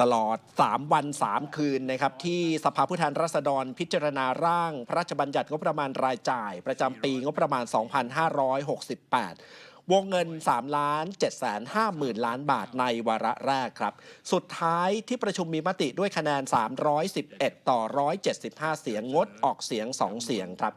ตลอด 3 วัน 3 คืนนะครับที่สภาผู้แทนราษฎรพิจารณาร่าง พระราชบัญญัติงบประมาณรายจ่าย ประจำปีงบประมาณ 2568 วงเงิน3ล้าน7 5 0 0 0ล้านบาทในวาระแรกครับ สุดท้ายที่ประชุมมีมติด้วยคะแนน 311 ต่อ 175 เสียงงดออกเสียง 2 เสียงครับ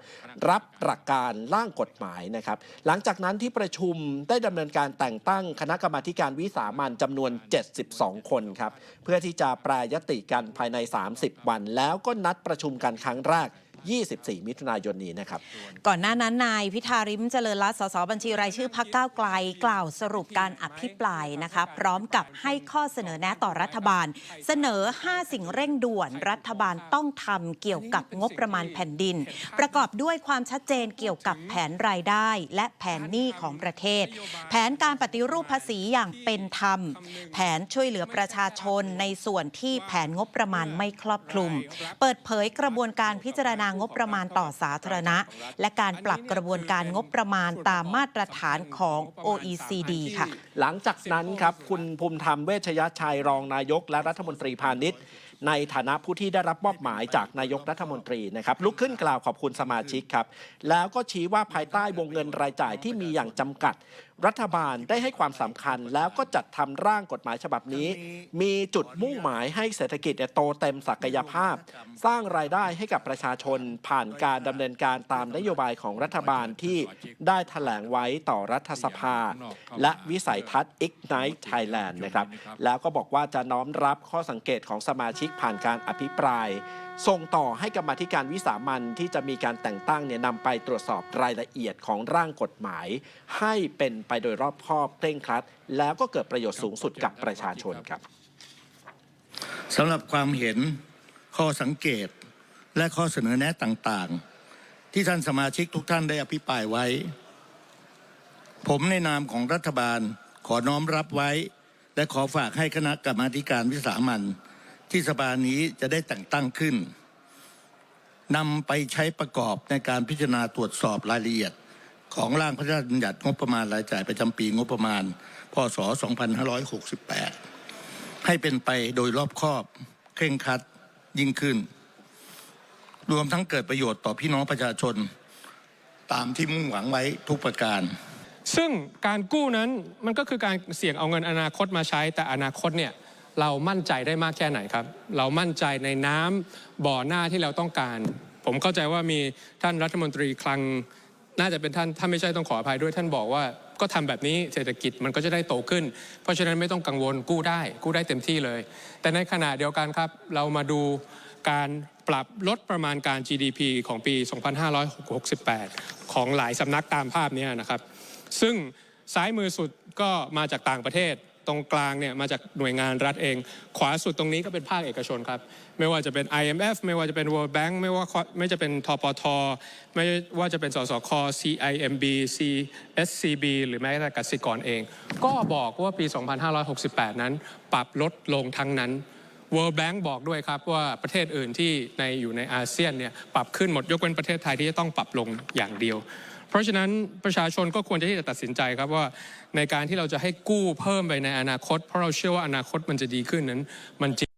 รับหลักการร่างกฎหมายนะครับ หลังจากนั้นที่ประชุมได้ดำเนินการแต่งตั้งคณะกรรมาการวิสามันจำนวน 72 คนครับ เพื่อที่จะแปรยติกันภายใน 30 วัน แล้วก็นัดประชุมกันครั้งแรก 24 มิถุนายนนี้นะครับ ก่อนหน้านั้นนายพิธาริมเจริญรัตน์สสบัญชีรายชื่อพักก้าวไกล กล่าวสรุปการอภิปรายนะคะพร้อมกับให้ข้อเสนอแนะต่อรัฐบาล เสนอ 5 สิ่งเร่งด่วนรัฐบาลต้องทำเกี่ยวกับงบประมาณแผ่นดิน ประกอบด้วยความชัดเจนเกี่ยวกับแผนรายได้ และแผนหนี้ของประเทศ แผนการปฏิรูปภาษีอย่างเป็นธรรม แผนช่วยเหลือประชาชนในส่วนที่แผนงบประมาณไม่ครอบคลุม เปิดเผยกระบวนการพิจารณางบประมาณต่อสาธารณะ และการปรับกระบวนการงบประมาณตามมาตรฐานของ OECD ค่ะ หลังจากนั้นครับคุณภูมิธรรมเวชยชัยรองนายกและรัฐมนตรีพาณิชย์ในฐานะผู้ที่ได้รับมอบหมายจากนายกรัฐมนตรีนะครับลุกขึ้นกล่าวขอบคุณสมาชิกครับ แล้วก็ชี้ว่าภายใต้วงเงินรายจ่ายที่มีอย่างจำกัด รัฐบาลได้ให้ความสำคัญ แล้วก็จัดทำร่างกฎหมายฉบับนี้ มีจุดมุ่งหมายให้เศรษฐกิจเนี่ยโตเต็มศักยภาพ สร้างรายได้ให้กับประชาชนผ่านการดำเนินการตามนโยบายของรัฐบาลที่ได้แถลงไว้ต่อรัฐสภา และวิสัยทัศน์ Ignite Thailand นะครับ แล้วก็บอกว่าจะน้อมรับข้อสังเกตของสมาชิกผ่านการอภิปราย ส่งต่อให้กรรมาธิการวิสามันที่จะมีการแต่งตั้งเนี่ยนำไปตรวจสอบรายละเอียดของร่างกฎหมาย ให้เป็นไปโดยรอบคอบเคร่งครัด แล้วก็เกิดประโยชน์สูงสุดกับประชาชนครับสำหรับความเห็นข้อสังเกตและข้อเสนอแนะต่างๆ ที่ท่านสมาชิกทุกท่านได้อภิปรายไว้ ผมในนามของรัฐบาลขอน้อมรับไว้ และขอฝากให้คณะกรรมาการวิสามันที่สภานี้จะได้แต่งตั้งขึ้นนำไปใช้ประกอบในการพิจารณาตรวจสอบรายละเอียด ของร่างพระราชบัญญัติงบประมาณรายจ่ายประจำปีงบประมาณ พศ 2568 ให้เป็นไปโดยรอบคอบ เคร่งครัดยิ่งขึ้น รวมทั้งเกิดประโยชน์ต่อพี่น้องประชาชน ตามที่มุ่งหวังไว้ทุกประการ ซึ่งการกู้นั้นมันก็คือการเสี่ยงเอาเงินอนาคตมาใช้ แต่อนาคตเนี่ยเรามั่นใจได้มากแค่ไหนครับ เรามั่นใจในน้ำบ่อหน้าที่เราต้องการ ผมเข้าใจว่ามีท่านรัฐมนตรีคลัง น่าจะเป็นท่านถ้าไม่ใช่ต้องขออภัยด้วยท่านบอกว่า ก็ทำแบบนี้เศรษฐกิจมันก็จะได้โตขึ้น เพราะฉะนั้นไม่ต้องกังวลกู้ได้ กู้ได้เต็มที่เลย แต่ในขณะเดียวกันครับ เรามาดูการปรับลดประมาณการ GDP ของปี 2568 ของหลายสำนักตามภาพนี้นะครับ ซึ่งซ้ายมือสุดก็มาจากต่างประเทศ ตรงกลางเนี่ยมาจากหน่วยงานรัฐเอง ขวาสุดตรงนี้ก็เป็นภาคเอกชนครับ ไม่ว่าจะเป็น IMF ไม่ว่าจะเป็น World Bank ไม่ว่าไม่จะเป็นทปท ไม่ว่าจะเป็นสสค CIMB CSCB หรือแม้แต่กสิกรเอง ก็บอกว่าปี 2568 นั้น ปรับลดลงทั้งนั้น World Bank บอกด้วยครับว่าประเทศอื่นที่ในอยู่ในอาเซียนเนี่ยปรับขึ้นหมดยกเว้นประเทศไทยที่จะต้องปรับลงอย่างเดียว เพราะฉะนั้นประชาชนก็ควรจะที่จะตัดสินใจครับว่าในการที่เราจะให้กู้เพิ่มไปในอนาคต เพราะเราเชื่อว่าอนาคตมันจะดีขึ้นนั้นมันจริง